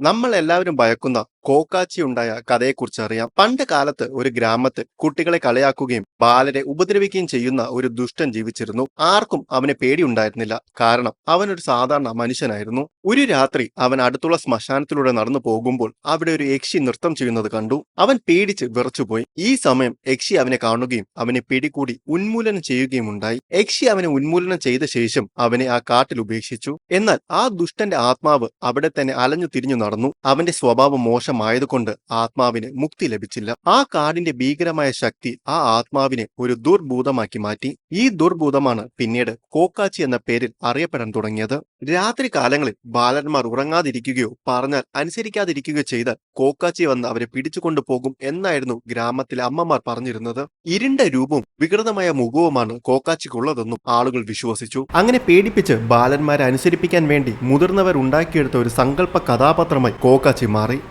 നമ്മൾ എല്ലാവരും ഭയക്കുന്ന കോക്കാച്ചി ഉണ്ടായ കഥയെക്കുറിച്ച് അറിയാം പണ്ട് കാലത്ത് ഒരു ഗ്രാമത്ത് കുട്ടികളെ കളയാക്കുകയും ബാലരെ ഉപദ്രവിക്കുകയും ചെയ്യുന്ന ഒരു ദുഷ്ടൻ ജീവിച്ചിരുന്നു. ആർക്കും അവനെ പേടിയുണ്ടായിരുന്നില്ല. കാരണം അവനൊരു സാധാരണ മനുഷ്യനായിരുന്നു. ഒരു രാത്രി അവൻ അടുത്തുള്ള ശ്മശാനത്തിലൂടെ നടന്നു പോകുമ്പോൾ അവിടെ ഒരു യക്ഷി നൃത്തം ചെയ്യുന്നത് കണ്ടു. അവൻ പേടിച്ച് വിറച്ചുപോയി. ഈ സമയം യക്ഷി അവനെ കാണുകയും അവനെ പിടികൂടി ഉന്മൂലനം ചെയ്യുകയും ഉണ്ടായി. യക്ഷി അവനെ ഉന്മൂലനം ചെയ്ത ശേഷം അവനെ ആ കാട്ടിൽ ഉപേക്ഷിച്ചു. എന്നാൽ ആ ദുഷ്ടന്റെ ആത്മാവ് അവിടെ തന്നെ അലഞ്ഞു തിരിഞ്ഞു നടന്നു. അവന്റെ സ്വഭാവം മോശമായതുകൊണ്ട് ആത്മാവിന് മുക്തി ലഭിച്ചില്ല. ആ കാടിന്റെ ഭീകരമായ ശക്തി ആ ആത്മാവിനെ ഒരു ദുർഭൂതമാക്കി മാറ്റി. ഈ ദുർഭൂതമാണ് പിന്നീട് കോക്കാച്ചി എന്ന പേരിൽ അറിയപ്പെടാൻ തുടങ്ങിയത്. രാത്രി കാലങ്ങളിൽ ബാലന്മാർ ഉറങ്ങാതിരിക്കുകയോ പറഞ്ഞാൽ അനുസരിക്കാതിരിക്കുകയോ ചെയ്താൽ കോക്കാച്ചി വന്ന് അവരെ പിടിച്ചുകൊണ്ടു പോകും എന്നായിരുന്നു ഗ്രാമത്തിലെ അമ്മമാർ പറഞ്ഞിരുന്നത്. ഇരുണ്ട രൂപവും വികൃതമായ മുഖവുമാണ് കോക്കാച്ചിക്കുള്ളതെന്നും ആളുകൾ വിശ്വസിച്ചു. അങ്ങനെ പേടിപ്പിച്ച് ബാലന്മാരെ അനുസരിപ്പിക്കാൻ വേണ്ടി മുതിർന്നവർ ഉണ്ടാക്കിയെടുത്ത ഒരു സങ്കല്പ കഥാപാത്രമായി കോക്കാച്ചി മാറി.